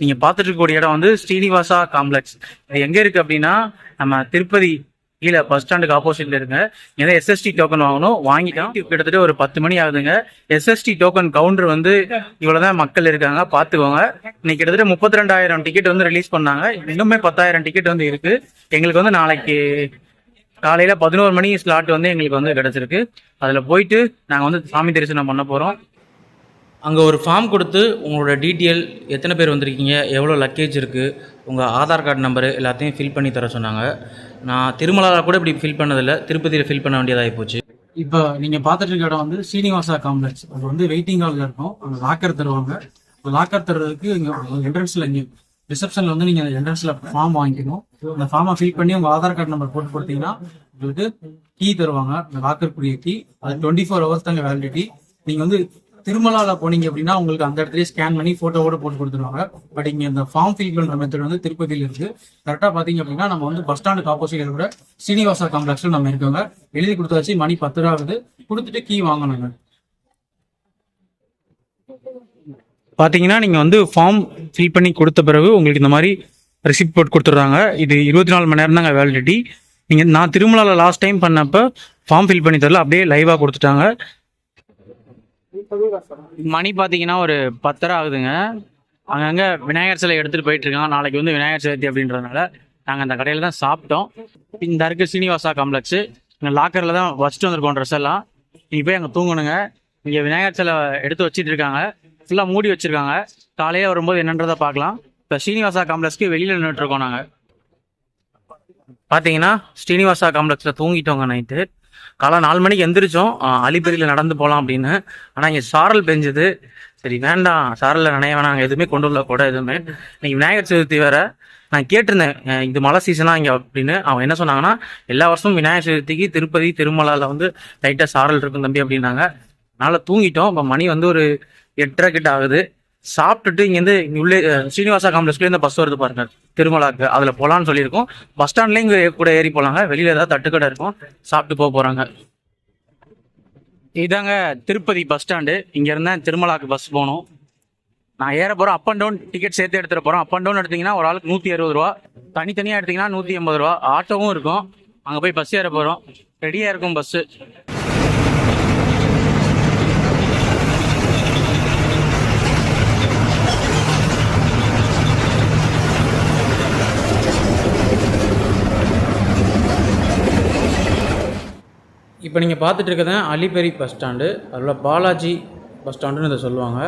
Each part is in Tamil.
நீங்க பார்த்துட்டு இருக்கக்கூடிய இடம் வந்து ஸ்ரீனிவாசா காம்ப்ளெக்ஸ் இது எங்க இருக்கு அப்படின்னா நம்ம திருப்பதி கீழே பஸ் ஸ்டாண்டுக்கு ஆப்போசிட்ல இருங்க. ஏன்னா எஸ்எஸ்டி டோக்கன் வாங்கணும். வாங்கிட்டோம். கிட்டத்தட்ட ஒரு பத்து மணி ஆகுதுங்க. எஸ்எஸ்டி டோக்கன் கவுண்டர் வந்து இவ்வளவுதான் மக்கள் இருக்காங்க. பாத்துக்கோங்க இன்னைக்கு கிட்டத்தட்ட முப்பத்தி ரெண்டாயிரம் டிக்கெட் வந்து ரிலீஸ் பண்ணாங்க. இன்னுமே பத்தாயிரம் டிக்கெட் வந்து இருக்கு. எங்களுக்கு வந்து நாளைக்கு காலையில பதினோரு மணி ஸ்லாட் வந்து எங்களுக்கு வந்து கிடைச்சிருக்கு. அதுல போயிட்டு நாங்க வந்து சாமி தரிசனம் பண்ண போறோம். அங்கே ஒரு ஃபார்ம் கொடுத்து உங்களோட டீட்டெயில் எத்தனை பேர் வந்திருக்கீங்க எவ்வளோ லக்கேஜ் இருக்குது உங்கள் ஆதார் கார்டு நம்பரு எல்லாத்தையும் ஃபில் பண்ணி தர சொன்னாங்க. நான் திருமலாவில் கூட இப்படி ஃபில் பண்ணதில்லை திருப்பதியில் ஃபில் பண்ண வேண்டியதாகி போச்சு. இப்போ நீங்கள் பார்த்துட்டு இருக்க இடம் வந்து ஸ்ரீனிவாசா காம்ப்ளெக்ஸ் அது வந்து வெயிட்டிங் ஹாலில் இருக்கும். அங்கே லாக்கர் தருவாங்க. லாக்கர் தர்றதுக்கு இங்கே என்ட்ரன்ஸில் இங்கே ரிசப்ஷனில் வந்து நீங்கள் என்ட்ரன்ஸில் ஃபார்ம் வாங்கிக்கணும். அந்த ஃபார்மை ஃபில் பண்ணி உங்கள் ஆதார் கார்டு நம்பர் போட்டு கொடுத்தீங்கன்னா உங்களுக்கு கீ தருவாங்க. அந்த லாக்கருக்குரிய கீ அது டுவெண்ட்டி ஃபோர் ஹவர்ஸ் தாங்க வேலிடிட்டி நீங்கள் வந்து திருமலால போனீங்க அப்படின்னா உங்களுக்கு அந்த இடத்துல ஸ்கேன் பண்ணி போட்டோவோட போட்டு கொடுத்துருவாங்க. பட் இங்க இந்த ஃபார்ம் ஃபில் பண்ற மெத்தட் வந்து திருப்பதியில இருக்கு. கரெக்டா பாத்தீங்க அப்படின்னா நம்ம வந்து பஸ் ஸ்டாண்டுக்கு ஆப்போசிட் இருக்கிற சீனிவாசா காம்ப்ளெக்ஸ்ல நம்ம இருக்கோங்க. எழுதி கொடுத்தாச்சு மணி பத்து ரூபா ஆகுது. கொடுத்துட்டு கீ வாங்கணுங்க. பாத்தீங்கன்னா நீங்க வந்து ஃபார்ம் ஃபில் பண்ணி கொடுத்த பிறகு உங்களுக்கு இந்த மாதிரி ரெசிப்ட் போட்டு கொடுத்துட்றாங்க. இது இருபத்தி நாலு மணி நேரம் தாங்க வேலிடிட்டி நீங்க நான் திருமலால லாஸ்ட் டைம் பண்ணப்ப ஃபார்ம் ஃபில் பண்ணி தரல அப்படியே லைவாக கொடுத்துட்டாங்க. மணி பார்த்தீங்கன்னா ஒரு பத்தரை ஆகுதுங்க. அங்கங்கே விநாயகர் சிலை எடுத்துகிட்டு போயிட்டுருக்கான் நாளைக்கு வந்து விநாயகர் சதுர்த்தி அப்படின்றதுனால நாங்கள் அந்த கடையில் தான் சாப்பிட்டோம். இந்த இருக்கு சீனிவாசா காம்ப்ளெக்ஸு. இங்கே லாக்கரில் தான் வச்சுட்டு வந்திருக்கோம் ட்ரெஸ் எல்லாம். நீங்கள் போய் அங்கே தூங்கணுங்க. இங்கே விநாயகர் சிலை எடுத்து வச்சுட்டு இருக்காங்க. ஃபுல்லாக மூடி வச்சுருக்காங்க. காலையில் வரும்போது என்னன்றதை பார்க்கலாம். இப்போ ஸ்ரீனிவாசா காம்ப்ளெக்ஸ்க்கு வெளியில் நின்றுட்டு இருக்கோம் நாங்கள் பார்த்தீங்கன்னா ஸ்ரீனிவாசா காம்ப்ளெக்ஸில் தூங்கிட்டோங்க நைட்டு. காலை நாலு மணிக்கு எந்திரிச்சோம். ஆஹ் அலிபெரியில் நடந்து போகலாம் அப்படின்னு. ஆனால் இங்கே சாரல் பெஞ்சது. சரி வேண்டாம். சாரலில் நினைய வேணாம். எதுவுமே கொண்டு வரல கூட எதுவுமே. இன்னைக்கு விநாயகர் சதுர்த்தி வேற. நான் கேட்டிருந்தேன் இது மழை சீசனா இங்கே அப்படின்னு. அவன் என்ன சொன்னாங்கன்னா எல்லா வருஷமும் விநாயகர் சதுர்த்திக்கு திருப்பதி திருமலாவில் வந்து லைட்டாக சாரல் இருக்கும் தம்பி அப்படின்னாங்க. அதனால் தூங்கிட்டோம். இப்போ மணி வந்து ஒரு எட்டரை கிட்ட ஆகுது. சாப்பிட்டுட்டு இங்கேருந்து இங்கே உள்ளே ஸ்ரீனிவாசா காம்ப்ளெக்ஸ்லேருந்து பஸ் வருது பாருங்க. திருமலாக்கு. அதில் போகலான்னு சொல்லியிருக்கோம். பஸ் ஸ்டாண்ட்லேயும் இங்கே கூட ஏறி போகலாங்க வெளியில் ஏதாவது தட்டுக்கடை இருக்கும். சாப்பிட்டு போக போகிறாங்க இதாங்க திருப்பதி பஸ் ஸ்டாண்டு இங்கேருந்தா திருமலாக்கு பஸ் போகணும். நான் ஏற போறோம் அப் அண்ட் டவுன் டிக்கெட் சேர்த்து எடுத்துகிட்டு போகிறோம் அப் அண்ட் டவுன் எடுத்தீங்கன்னா ஒரு ஆளுக்கு நூற்றி அறுபது ரூபா. தனித்தனியாக எடுத்தீங்கன்னா நூற்றி எண்பது ரூபா. ஆட்டோவும் இருக்கும். அங்கே போய் பஸ் ஏற போகிறோம் ரெடியாக இருக்கும் பஸ்ஸு இப்போ நீங்கள் பார்த்துட்டு அலிபெரி பஸ் ஸ்டாண்டு அதில் பாலாஜி பஸ் ஸ்டாண்டுன்னு இதை சொல்லுவாங்க.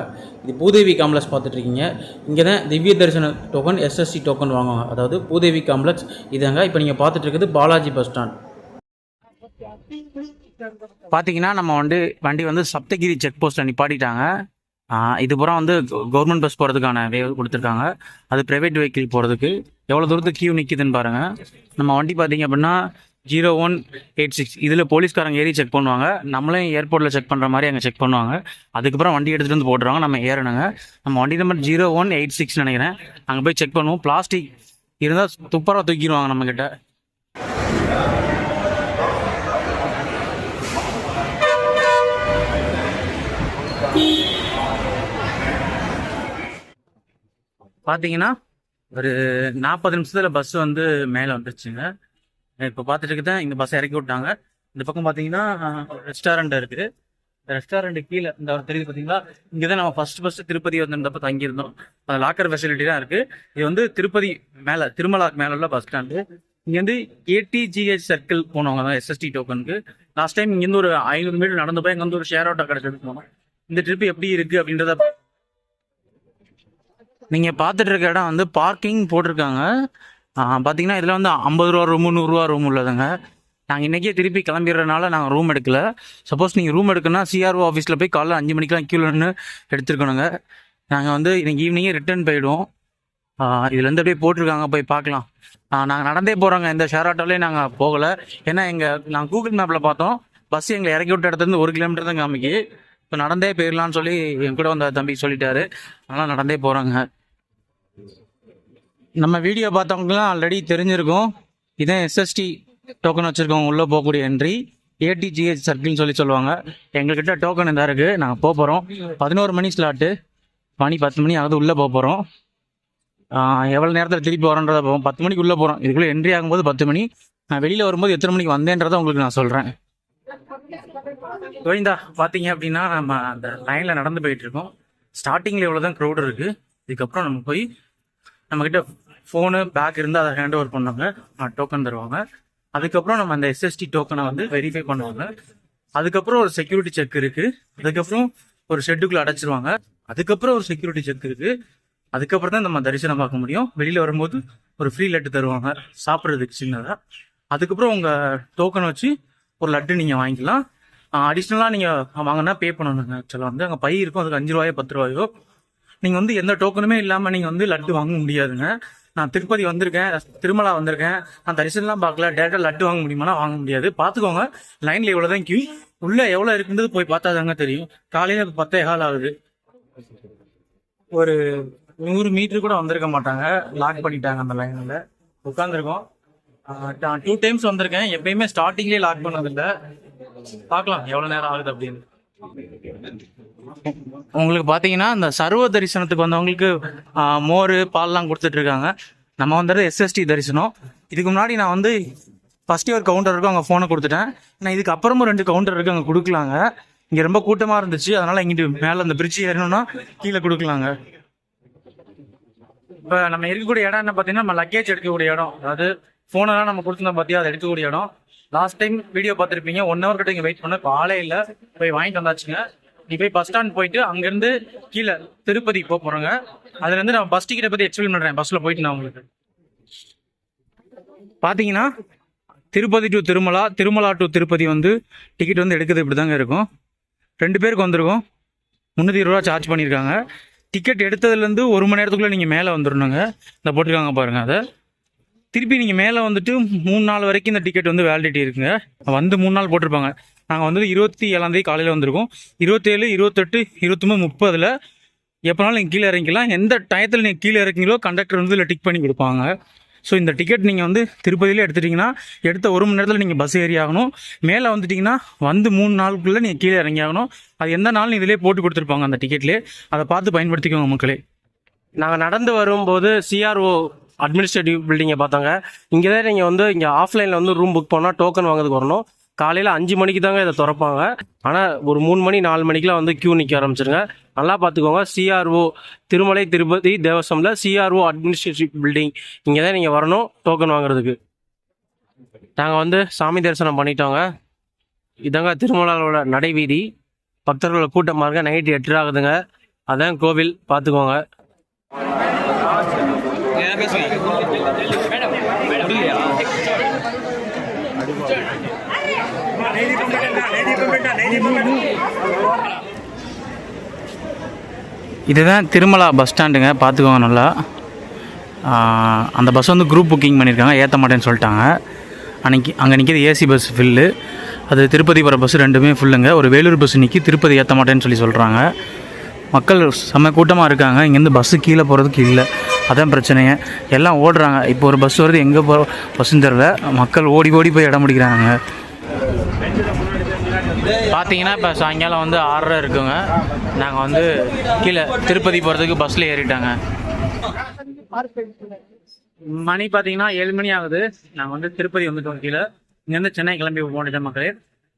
இது பூதேவி காம்ப்ளெக்ஸ் பார்த்துட்ருக்கீங்க. இங்கே தான் திவ்ய தரிசன டோக்கன் எஸ்எஸ்சி டோக்கன் வாங்குவாங்க. அதாவது பூதேவி காம்ப்ளெக்ஸ் இதாங்க இப்போ நீங்கள் பார்த்துட்டு பாலாஜி பஸ் ஸ்டாண்ட். பார்த்தீங்கன்னா நம்ம வந்து வண்டி வந்து சப்தகிரி செக் போஸ்ட்டில் நிப்பாட்டிட்டாங்க. இது பூரா வந்து கவர்மெண்ட் பஸ் போகிறதுக்கான வே கொடுத்துருக்காங்க. அது ப்ரைவேட் வெஹிக்கிள் போகிறதுக்கு எவ்வளோ தூரத்துக்கு கியூ நிற்கிதுன்னு பாருங்கள் நம்ம வண்டி பார்த்தீங்க அப்படின்னா ஜீரோ ஒன் எயிட் சிக்ஸ். இதில் போலீஸ்காரங்க ஏறி செக் பண்ணுவாங்க. நம்மளே ஏர்போர்ட்டில் செக் பண்ணுற மாதிரி அங்கே செக் பண்ணுவாங்க. அதுக்கப்புறம் வண்டி எடுத்துகிட்டு வந்து போட்டுருவாங்க. நம்ம ஏறணுங்க. நம்ம வண்டி number zero one eight six நினைக்கிறேன். அங்கே போய் செக் பண்ணுவோம். பிளாஸ்டிக் இருந்தால் துப்பரா தூக்கிடுவாங்க நம்மக்கிட்ட பார்த்தீங்கன்னா ஒரு நாற்பது நிமிஷத்தில் பஸ் வந்து மேலே வந்துருச்சுங்க. இப்போ பார்த்துட்டு இருக்கேன் இந்த பஸ்ஸை இறக்கி விட்டாங்க. இந்த பக்கம் பார்த்தீங்கன்னா ரெஸ்டாரண்ட் இருக்குது ரெஸ்டாரண்ட் கீழே இந்த ஒரு தெரியுது பார்த்தீங்களா இங்கே தான் நம்ம ஃபர்ஸ்ட் ஃபர்ஸ்ட் திருப்பதி வந்திருந்தப்ப தங்கியிருந்தோம். அந்த லாக்கர் ஃபெசிலிட்டி தான் இருக்குது இது வந்து திருப்பதி மேலே திருமலாக்கு மேலே உள்ள பஸ் ஸ்டாண்டு இங்கேருந்து ஏடிஜிஹெச் சர்க்கிள் போனவங்க தான் எஸ்எஸ்டி டோக்கனுக்கு லாஸ்ட் டைம் இங்கேருந்து ஒரு ஐநூறு மீட்டர் நடந்து போய் இங்கேருந்து ஒரு ஷேர் ஆட்டோ கிடச்சது போனோம். இந்த ட்ரிப் எப்படி இருக்குது அப்படின்றத நீங்கள் பார்த்துட்டு இருக்க இடம் வந்து பார்க்கிங் போட்டிருக்காங்க. பார்த்தீங்கன்னா இதில் வந்து ஐம்பது ரூபா ரூமு நூறுரூவா ரூம் உள்ளதுங்க. நாங்கள் இன்றைக்கே திருப்பி கிளம்பிடுறதுனால நாங்கள் ரூம் எடுக்கல. சப்போஸ் நீங்கள் ரூம் எடுக்கணும்னா சிஆர்ஓ ஆஃபீஸில் போய் காலைல அஞ்சு மணிக்கெலாம் க்யூவில் நின்று எடுத்துருக்கணுங்க. நாங்கள் வந்து இன்றைக்கி ஈவினிங்கே ரிட்டர்ன் போயிடுவோம். இதுலேருந்து அப்படியே போட்டிருக்காங்க போய் பார்க்கலாம். நாங்கள் நடந்தே போகிறோங்க இந்த ஷேர் ஆட்டோலேயே நாங்கள் போகலை. ஏன்னா எங்கள் நாங்கள் கூகுள் மேப்பில் பார்த்தோம். பஸ் எங்களை இறக்கி விட்ட இடத்துலேருந்து ஒரு கிலோமீட்டர் தான் காமிக்கு இப்போ நடந்தே போயிடலான்னு சொல்லி என் கூட வந்த தம்பி சொல்லிட்டாரு. அதனால் நடந்தே போகிறாங்க நம்ம வீடியோ பார்த்தவங்கலாம் ஆல்ரெடி தெரிஞ்சிருக்கும். இதான் எஸ்எஸ்டி டோக்கன் வச்சுருக்கோம் உள்ளே போகக்கூடிய என்ட்ரி ஏடிஜிஹெச் சர்க்கிள்னு சொல்லி சொல்லுவாங்க. எங்கள்கிட்ட டோக்கன் இதாக இருக்குது நாங்கள் போக போகிறோம் பதினோரு மணி ஸ்லாட்டு மணி பத்து மணி ஆகுது உள்ளே போக போகிறோம் எவ்வளோ நேரத்தில் திருப்பி வரோன்றத போவோம் பத்து மணிக்கு உள்ளே போகிறோம் இதுக்குள்ளே என்ட்ரி ஆகும்போது பத்து மணி. நான் வெளியில் வரும்போது எத்தனை மணிக்கு வந்தேன்றதை உங்களுக்கு நான் சொல்கிறேன் கோவிந்தா பார்த்தீங்க அப்படின்னா நம்ம அந்த லைனில் நடந்து போயிட்டு இருக்கோம். ஸ்டார்டிங்கில் எவ்வளோ தான் க்ரௌட் இருக்குது இதுக்கப்புறம் நம்ம போய் நம்மக்கிட்ட ஃபோனு பேக் இருந்தால் அதை ஹேண்ட் ஓவர் பண்ணாங்க டோக்கன் தருவாங்க. அதுக்கப்புறம் நம்ம அந்த எஸ்எஸ்டி டோக்கனை வந்து வெரிஃபை பண்ணுவாங்க. அதுக்கப்புறம் ஒரு செக்யூரிட்டி செக் இருக்குது அதுக்கப்புறம் ஒரு ஷெட்டுக்குள்ளே அடைச்சிருவாங்க. அதுக்கப்புறம் ஒரு செக்யூரிட்டி செக் இருக்குது அதுக்கப்புறம் தான் நம்ம தரிசனம் பார்க்க முடியும். வெளியில் வரும்போது ஒரு ஃப்ரீ லட்டு தருவாங்க. சாப்பிட்றதுக்கு சின்னதாக அதுக்கப்புறம் உங்கள் டோக்கன் வச்சு ஒரு லட்டு நீங்கள் வாங்கிக்கலாம். அடிஷ்னலாக நீங்கள் வாங்கினா பே பண்ணணுங்க. ஆக்சுவலாக வந்து அங்கே பை இருக்கும். அதுக்கு அஞ்சு ரூபாயோ பத்து ரூபாயோ நீங்கள் வந்து எந்த டோக்கனுமே இல்லாமல் நீங்கள் வந்து லட்டு வாங்க முடியாதுங்க. நான் திருப்பதி வந்திருக்கேன் திருமலா வந்திருக்கேன். நான் தரிசனம்லாம் பார்க்கல டேரெக்டாக லட்டு வாங்க முடியுமானா வாங்க முடியாது. பார்த்துக்கோங்க லைனில் எவ்வளோ தான் கியூ உள்ளே எவ்வளோ இருக்குன்றது போய் பார்த்தா தாங்க தெரியும். காலையில் பத்தே கால் ஆகுது. ஒரு நூறு மீட்டர் கூட வந்திருக்க மாட்டாங்க. லாக் பண்ணிட்டாங்க அந்த லைனில் உட்காந்துருக்கோம் நான் டூ டைம்ஸ் வந்திருக்கேன். எப்பயுமே ஸ்டார்டிங்லேயே லாக் பண்ணதில்லை. பார்க்கலாம் எவ்வளோ நேரம் ஆகுது அப்படின்னு. உங்களுக்கு பார்த்தீங்கன்னா இந்த சர்வ தரிசனத்துக்கு வந்தவங்களுக்கு மோர் பால்லாம் கொடுத்துட்டு இருக்காங்க நம்ம வந்துடுறது எஸ்எஸ்டி தரிசனம். இதுக்கு முன்னாடி நான் வந்து ஃபர்ஸ்ட் ஒரு கவுண்டர் இருக்கும் அங்கே ஃபோனை கொடுத்துட்டேன். நான் இதுக்கு அப்புறமும் ரெண்டு கவுண்டர் இருக்கு அங்கே கொடுக்கலாங்க. இங்கே ரொம்ப கூட்டமாக இருந்துச்சு. அதனால இங்கிட்டு மேலே அந்த பிரிட்ஜ் ஏறணும்னா கீழே கொடுக்கலாங்க. இப்போ நம்ம இருக்கக்கூடிய இடம் என்ன பார்த்தீங்கன்னா நம்ம லக்கேஜ் எடுக்கக்கூடிய இடம். அதாவது ஃபோனெல்லாம் நம்ம கொடுத்துருந்தோம் பார்த்தியா அதை எடுக்கக்கூடிய இடம். லாஸ்ட் டைம் வீடியோ பார்த்துருப்பீங்க. ஒன் ஹவர் கிட்ட இங்கே வெயிட் பண்ண இப்போ ஆளே இல்லை. போய் வாங்கிட்டு வந்தாச்சுங்க. நீ போய் பஸ் ஸ்டாண்ட் போயிட்டு அங்கேருந்து கீழே திருப்பதி போக போகிறோங்க அதுலேருந்து நான் பஸ் டிக்கெட்டை பற்றி எக்ஸ்பிளைன் பண்ணுறேன் பஸ்ஸில் போயிட்டு நான் உங்களுக்கு. பார்த்தீங்கன்னா திருப்பதி டு திருமலா திருமலா டு திருப்பதி வந்து டிக்கெட் வந்து எடுக்கிறது இப்படி தாங்க இருக்கும். ரெண்டு பேருக்கு வந்திருக்கும். முந்நூற்றி இருபது ரூபா சார்ஜ் பண்ணியிருக்காங்க. டிக்கெட் எடுத்ததுலேருந்து ஒரு மணி நேரத்துக்குள்ளே நீங்கள் மேலே வந்துடணுங்க இந்த போட்டிருக்காங்க பாருங்கள் அதை. திருப்பி நீங்கள் மேலே வந்துட்டு மூணு நாள் வரைக்கும் இந்த டிக்கெட் வந்து வேலிடிட்டி இருக்குங்க. வந்து மூணு நாள் போட்டிருப்பாங்க. நாங்கள் வந்து இருபத்தி ஏழாந்தேதி காலையில் வந்திருக்கோம். இருபத்தேழு இருபத்தெட்டு இருபத்தொம்பது முப்பதில் எப்போனாலும் நீங்கள் கீழே இறங்கிக்கலாம். எந்த டயத்தில் நீங்கள் கீழே இறங்கிங்களோ கண்டக்டர் வந்து இதில் டிக் பண்ணி கொடுப்பாங்க. ஸோ இந்த டிக்கெட் நீங்கள் வந்து திருப்பதியிலே எடுத்துட்டிங்கன்னா எடுத்த ஒரு மணி நேரத்தில் நீங்கள் பஸ் ஏறி ஆகணும். மேலே வந்துட்டிங்கன்னா வந்து மூணு நாளுக்குள்ளே நீங்கள் கீழே இறங்கி ஆகணும். அது எந்த நாளும் இதிலே போட்டு கொடுத்துருப்பாங்க அந்த டிக்கெட்லேயே அதை பார்த்து பயன்படுத்திக்கோங்க மக்களே. நாங்கள் நடந்து வரும்போது சிஆர்ஓ அட்மினிஸ்ட்ரேட்டிவ் பில்டிங்கை பார்த்தாங்க. இங்கே தான் நீங்கள் வந்து இங்கே ஆஃப்லைனில் வந்து ரூம் புக் பண்ணால் டோக்கன் வாங்குறதுக்கு வரணும். காலையில் அஞ்சு மணிக்கு தாங்க இதை திறப்பாங்க. ஆனால் ஒரு மூணு மணி நாலு மணிக்கெலாம் வந்து க்யூ நிற்க ஆரம்பிச்சிருங்க. நல்லா பார்த்துக்கோங்க. சிஆர்ஓ திருமலை திருப்பதி தேவசமில் சிஆர்ஓ அட்மினிஸ்ட்ரேட்டிவ் பில்டிங் இங்கே தான் நீங்கள் வரணும் டோக்கன் வாங்குறதுக்கு. நாங்கள் வந்து சாமி தரிசனம் பண்ணிட்டோங்க. இதாங்க திருமலாவோட நடைவீதி பக்தர்களோட கூட்டமாக இருக்க நைட்டு எட்டு ஆகுதுங்க. அதான் கோவில். பார்த்துக்கோங்க. இதுதான் திருமலா பஸ் ஸ்டாண்டுங்க. பார்த்துக்கோங்க நல்லா. அந்த பஸ் வந்து குரூப் புக்கிங் பண்ணியிருக்காங்க. ஏற்ற மாட்டேன்னு சொல்லிட்டாங்க. அன்னைக்கு அங்கே நிற்கிது ஏசி பஸ் ஃபில்லு அது திருப்பதி போகிற பஸ் ரெண்டுமே ஃபுல்லுங்க ஒரு வேலூர் பஸ் நிற்கி திருப்பதி ஏற்ற மாட்டேன்னு சொல்லி சொல்கிறாங்க மக்கள் செம்ம கூட்டமாக இருக்காங்க. இங்கேருந்து பஸ்ஸு கீழே போகிறதுக்கு இல்லை. அதான் பிரச்சனையே எல்லாம் ஓடுறாங்க. இப்போ ஒரு பஸ் வருது. எங்கே போ பஸ்ஸுன்னு தெரில மக்கள் ஓடி ஓடி போய் இடம் பிடிக்கிறாங்க. பார்த்தீங்கன்னா இப்போ சாயங்காலம் வந்து ஆறரை இருக்குங்க. நாங்கள் வந்து கீழே திருப்பதி போகிறதுக்கு பஸ்ஸில் ஏறிட்டாங்க. மணி பார்த்தீங்கன்னா ஏழு மணி ஆகுது. நாங்கள் வந்து திருப்பதி வந்துட்டோம் கீழே. இங்கேருந்து சென்னை கிளம்பி போட்டுட்டோம் மக்களே.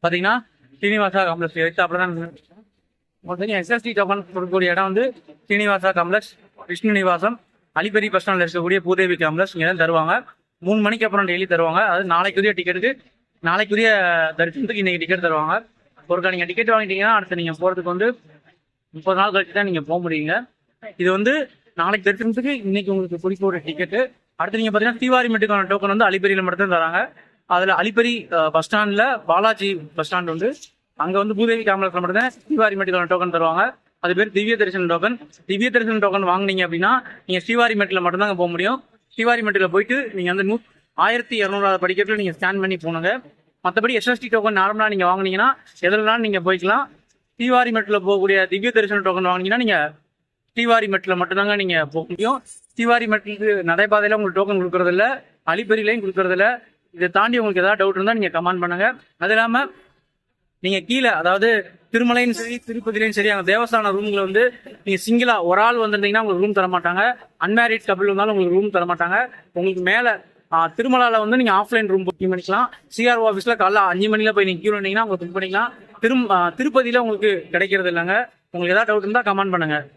பார்த்தீங்கன்னா ஸ்ரீனிவாசா காம்ப்ளெக்ஸ் எடுத்தாப்புல தான் எஸ்எஸ்டி டோக்கன் கொடுக்கக்கூடிய இடம் வந்து ஸ்ரீனிவாசா காம்ப்ளெக்ஸ் விஷ்ணு நிவாசம் அலிபெரி பஸ் ஸ்டாண்டில் இருக்கக்கூடிய பூதேவி காம்ப்ளெக்ஸ் இங்கே தான் தருவாங்க. மூணு மணிக்கு அப்புறம் டெய்லி தருவாங்க. அது நாளைக்குரிய டிக்கெட்டுக்கு நாளைக்குரிய தரிசனத்துக்கு இன்னைக்கு டிக்கெட் தருவாங்க. ஒருக்கா நீங்கள் டிக்கெட் வாங்கிட்டீங்கன்னா அடுத்து நீங்கள் போகிறதுக்கு வந்து முப்பது நாள் கழிச்சு தான் நீங்கள் போக முடியுங்க. இது வந்து நாளைக்கு தரிசனத்துக்கு இன்னைக்கு உங்களுக்கு பிடிக்க ஒரு டிக்கெட்டு அடுத்து நீங்கள் பார்த்தீங்கன்னா தீவாரி மெட்டுக்கான டோக்கன் வந்து அலிபெரியில் மட்டும்தான் தராங்க. அதில் அலிபெரி பஸ் ஸ்டாண்டில் பாலாஜி பஸ் ஸ்டாண்ட் வந்து அங்கே வந்து பூதேவி காமலத்தில் மட்டும்தான் தீவாரி மட்டுக்கான டோக்கன் தருவாங்க. அது பேர் திவ்ய தரிசன டோக்கன் திவ்ய தரிசன டோக்கன் வாங்குனீங்க அப்படின்னா நீங்கள் ஸ்ரீவாரி மெட்டில் மட்டும்தாங்க போக முடியும். ஸ்ரீவாரி மெட்டில் போயிட்டு நீங்கள் வந்து நூ ஆயிரத்தி இரநூறாவது படிக்கட்டில் நீங்கள் ஸ்கேன் பண்ணி போனுங்க. மற்றபடி எஸ்எஸ்டி டோக்கன் நார்மலாக நீங்கள் வாங்கினீங்கன்னா எதுலனாலும் நீங்கள் போய்க்கலாம். தீவாரி மெட்டில் போகக்கூடிய திவ்ய தரிசன டோக்கன் வாங்கினீங்கன்னா நீங்கள் தீவாரி மெட்டில் மட்டும்தாங்க நீங்கள் போக முடியும். தீவாரி மெட்டிலுக்கு நடைபாதையில் உங்களுக்கு டோக்கன் கொடுக்குறதில்ல அலிப்பெரிலையும் கொடுக்குறதில்ல. இதை தாண்டி உங்களுக்கு ஏதாவது டவுட் இருந்தால் நீங்கள் கமெண்ட் பண்ணுங்கள் அது இல்லாமல் நீங்கள் கீழே அதாவது திருமலையும் சரி திருப்பதிலையும் சரி அங்கே தேவஸ்தான ரூம்ல வந்து நீங்கள் சிங்கிளாக ஒரு ஆள் வந்திருந்தீங்கன்னா உங்களுக்கு ரூம் தர மாட்டாங்க அன்மேரிட் கபிள் வந்தாலும் உங்களுக்கு ரூம் தர மாட்டாங்க உங்களுக்கு மேலே திருமலால வந்து நீங்க ஆஃப்லைன் ரூம் புக்கிங் பண்ணிக்கலாம். சிஆர்ஓ ஆஃபீஸ்ல காலைல அஞ்சு மணில போய் நீங்க கியூ நின்னீங்கன்னா உங்களுக்கு புக் பண்ணிக்கலாம். திரும் ஆ, திருப்பதியில உங்களுக்கு கிடைக்கிறது இல்லைங்க. உங்களுக்கு ஏதாவது டவுட் இருந்தா கமெண்ட் பண்ணுங்க.